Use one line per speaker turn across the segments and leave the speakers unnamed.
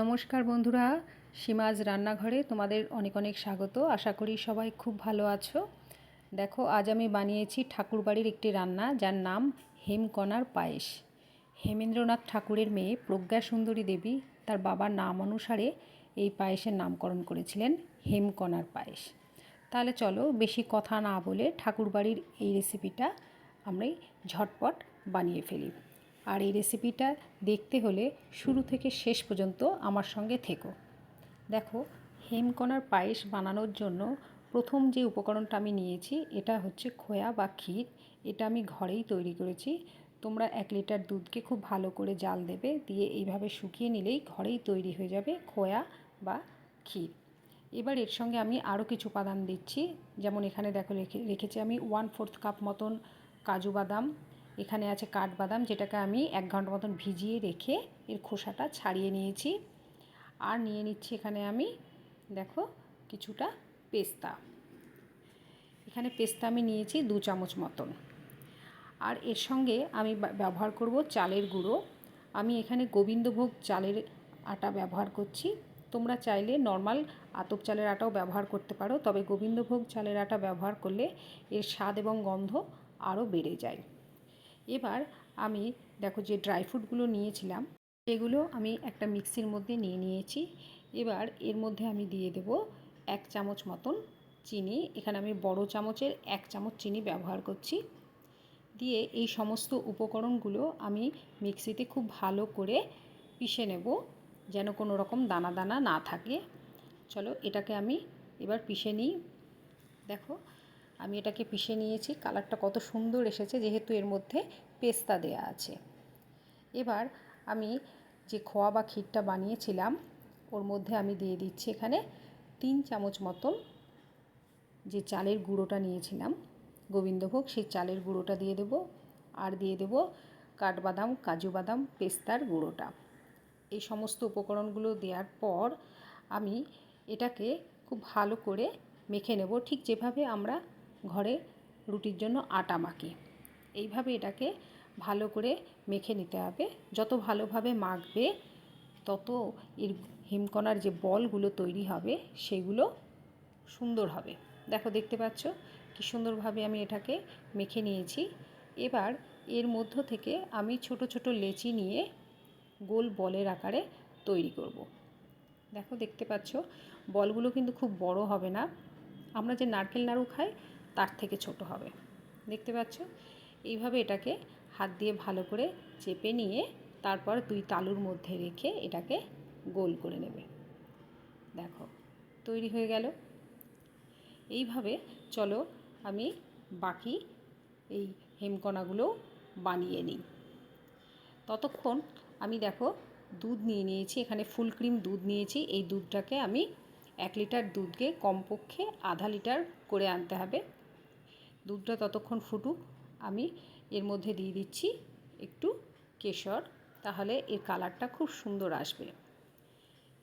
নমস্কার বন্ধুরা, সীমাজ রান্নাঘরে তোমাদের অনেক অনেক স্বাগত। আশা করি সবাই খুব ভালো আছো। দেখো, আজ আমি বানিয়েছি ঠাকুরবাড়ির একটি রান্না, যার নাম হেমকণার পায়েস। হেমেন্দ্রনাথ ঠাকুরের মেয়ে প্রজ্ঞা সুন্দরী দেবী তার বাবার নাম অনুসারে এই পায়েসের নামকরণ করেছিলেন হেমকণার পায়েস। তাহলে চলো, বেশি কথা না বলে ঠাকুরবাড়ির এই রেসিপিটা আমরা ঝটপট বানিয়ে ফেলি। আর এই রেসিপিটা দেখতে হলে শুরু থেকে শেষ পর্যন্ত আমার সঙ্গে থেকো। দেখো হেমকণার পায়েস বানানোর জন্য প্রথম যে উপকরণটা আমি নিয়েছি, এটা হচ্ছে খোয়া বা ক্ষীর। এটা আমি ঘরেই তৈরি করেছি। তোমরা এক লিটার দুধকে খুব ভালো করে জাল দেবে, দিয়ে এইভাবে শুকিয়ে নিলেই ঘরেই তৈরি হয়ে যাবে খোয়া বা ক্ষীর। এবার এর সঙ্গে আমি আরও কিছু উপাদান দিচ্ছি। যেমন এখানে দেখো, রেখে, রেখেছি আমি ওয়ান ফোর্থ কাপ মতন কাজু বাদাম এখানে আছে কাঠবাদাম, যেটাকে আমি এক ঘণ্টা মতন ভিজিয়ে রেখে এর খোসাটা ছাড়িয়ে নিয়েছি। আর নিয়ে নিচ্ছি এখানে আমি, দেখো, কিছুটা পেস্তা। এখানে পেস্তা আমি নিয়েছি দু চামচ মতন। আর এর সঙ্গে আমি ব্যবহার করব চালের গুঁড়ো। আমি এখানে গোবিন্দভোগ চালের আটা ব্যবহার করছি। তোমরা চাইলে নর্মাল আতপ চালের আটাও ব্যবহার করতে পারো, তবে গোবিন্দভোগ চালের আটা ব্যবহার করলে এর স্বাদ এবং গন্ধ আরও বেড়ে যায়। এবার আমি দেখো যে ড্রাই ফ্রুটগুলো নিয়েছিলাম, সেগুলো আমি একটা মিক্সির মধ্যে নিয়ে নিয়েছি। এবার এর মধ্যে আমি দিয়ে দেব এক চামচ মতন চিনি। এখানে আমি বড় চামচের এক চামচ চিনি ব্যবহার করছি। দিয়ে এই সমস্ত উপকরণগুলো আমি মিক্সিতে খুব ভালো করে পিষে নেব যেন কোনো রকম দানা দানা না থাকে। চলো এটাকে আমি এবার পিষে নিই। দেখো আমি এটাকে পিষে নিয়েছি, কালারটা কত সুন্দর এসেছে যেহেতু এর মধ্যে পেস্তা দেয়া আছে। এবার আমি যে খোয়া বা ক্ষীরটা বানিয়েছিলাম, ওর মধ্যে আমি দিয়ে দিচ্ছি এখানে তিন চামচ মতন যে চালের গুঁড়োটা নিয়েছিলাম। গোবিন্দভোগ, সেই চালের গুঁড়োটা দিয়ে দেব আর দিয়ে দেব কাঠবাদাম, কাজু বাদাম, পেস্তার গুঁড়োটা। এই সমস্ত উপকরণগুলো দেওয়ার পর আমি এটাকে খুব ভালো করে মেখে নেব। ঠিক যেভাবে আমরা ঘরে রুটির জন্য আটা মাখি। এইভাবে এটাকে ভালো করে মেখে নিতে হবে। যত ভালোভাবে মাখবে, তত এর হিমকণার যে বলগুলো তৈরি হবে, সেগুলো সুন্দর হবে। দেখো, দেখতে পাচ্ছ কি সুন্দরভাবে আমি এটাকে মেখে নিয়েছি। এবার এর মধ্য থেকে আমি ছোট ছোট লেচি নিয়ে গোল বলের আকারে তৈরি করব। দেখো, দেখতে পাচ্ছ বলগুলো কিন্তু খুব বড় হবে না। আমরা যে নারকেল নাড়ু খাই তার থেকে ছোট হবে। দেখতে পাচ্ছ? এইভাবে এটাকে হাত দিয়ে ভালো করে চেপে নিয়ে তারপর দুই তালুর মধ্যে রেখে এটাকে গোল করে নেবে। দেখো, তৈরি হয়ে গেল। এইভাবে চলো আমি বাকি এই হেমকণাগুলো বানিয়ে নিই। ততক্ষণ আমি দেখো দুধ নিয়ে নিয়েছি, এখানে ফুল ক্রিম দুধ নিয়েছি। এই দুধটাকে আমি এক লিটার দুধকে কমপক্ষে আধা লিটার করে আনতে হবে। দুধটা ততক্ষণ ফুটুক, আমি এর মধ্যে দিয়ে দিচ্ছি একটু কেশর, তাহলে এর কালারটা খুব সুন্দর আসবে।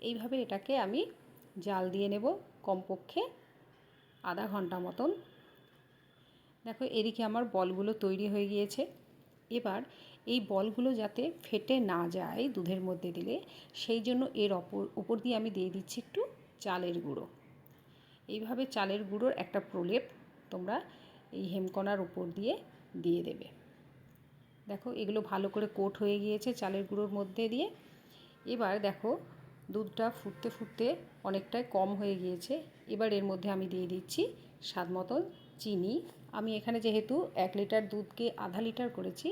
এইভাবে এটাকে আমি জাল দিয়ে নেব কমপক্ষে আধা ঘণ্টা মতন। দেখো, এদিকে আমার বলগুলো তৈরি হয়ে গিয়েছে। এবার এই বলগুলো যাতে ফেটে না যায় দুধের মধ্যে দিলে, সেই জন্য এর অপর, উপর দিয়ে আমি দিয়ে দিচ্ছি একটু চালের গুঁড়ো। এইভাবে চালের গুঁড়োর একটা প্রলেপ তোমরা এই হেমকণার উপর দিয়ে দিয়ে দেবে। দেখো, এগুলো ভালো করে কোট হয়ে গিয়েছে চালের গুঁড়োর মধ্যে দিয়ে। এবার দেখো, দুধটা ফুটতে ফুটতে অনেকটাই কম হয়ে গিয়েছে। এবার এর মধ্যে আমি দিয়ে দিচ্ছি স্বাদ মতন চিনি। আমি এখানে যেহেতু এক লিটার দুধকে আধা লিটার করেছি,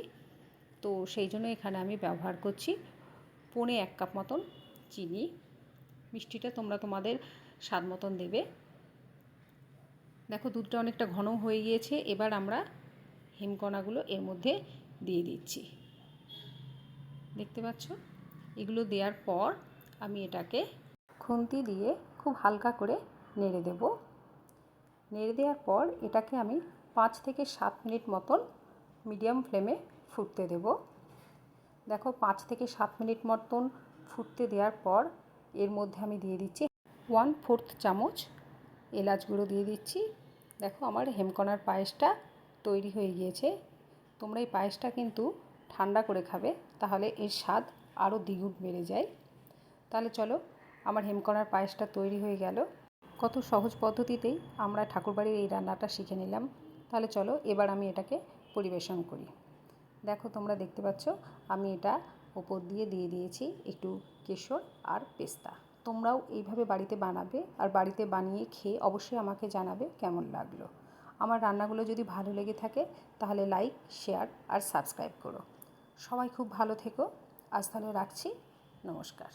তো সেই জন্য এখানে আমি ব্যবহার করছি পনে এক কাপ মতন চিনি। মিষ্টিটা তোমরা তোমাদের স্বাদ মতন দেবে। দেখো দুধটা অনেকটা ঘন হয়ে গিয়েছে, এবার আমরা হিমকণাগুলো এর মধ্যে দিয়ে দিচ্ছি। দেখতে পাচ্ছ? এগুলো দেওয়ার পর আমি এটাকে খুন্তি দিয়ে খুব হালকা করে নেড়ে দেব। নেড়ে দেওয়ার পর এটাকে আমি পাঁচ থেকে সাত মিনিট মতন মিডিয়াম ফ্লেমে ফুটতে দেব। দেখো, পাঁচ থেকে সাত মিনিট মতন ফুটতে দেওয়ার পর এর মধ্যে আমি দিয়ে দিচ্ছি ওয়ান ফোর্থ চামচ এলাচ গুঁড়ো দিয়ে দিচ্ছি। দেখো আমার হেমকণার পায়েসটা তৈরি হয়ে গিয়েছে। তোমরা এই পায়েসটা কিন্তু ঠান্ডা করে খাবে, তাহলে এর স্বাদ আরও দ্বিগুণ বেড়ে যায়। তাহলে চলো, আমার হেমকণার পায়েসটা তৈরি হয়ে গেল। কত সহজ পদ্ধতিতেই আমরা ঠাকুরবাড়ির এই রান্নাটা শিখে নিলাম। তাহলে চলো, এবার আমি এটাকে পরিবেশন করি। দেখো, তোমরা দেখতে পাচ্ছ, আমি এটা ওপর দিয়ে দিয়ে দিয়েছি একটু কেশর আর পেস্তা। তোমরাও এইভাবে বাড়িতে বানাবে আর বাড়িতে বানিয়ে খেয়ে অবশ্যই আমাকে জানাবে কেমন লাগল। আমার রান্নাগুলো যদি ভালো লেগে থাকে তাহলে লাইক, শেয়ার আর সাবস্ক্রাইব করো। সবাই খুব ভালো থেকো। আজ তাহলে রাখছি। নমস্কার।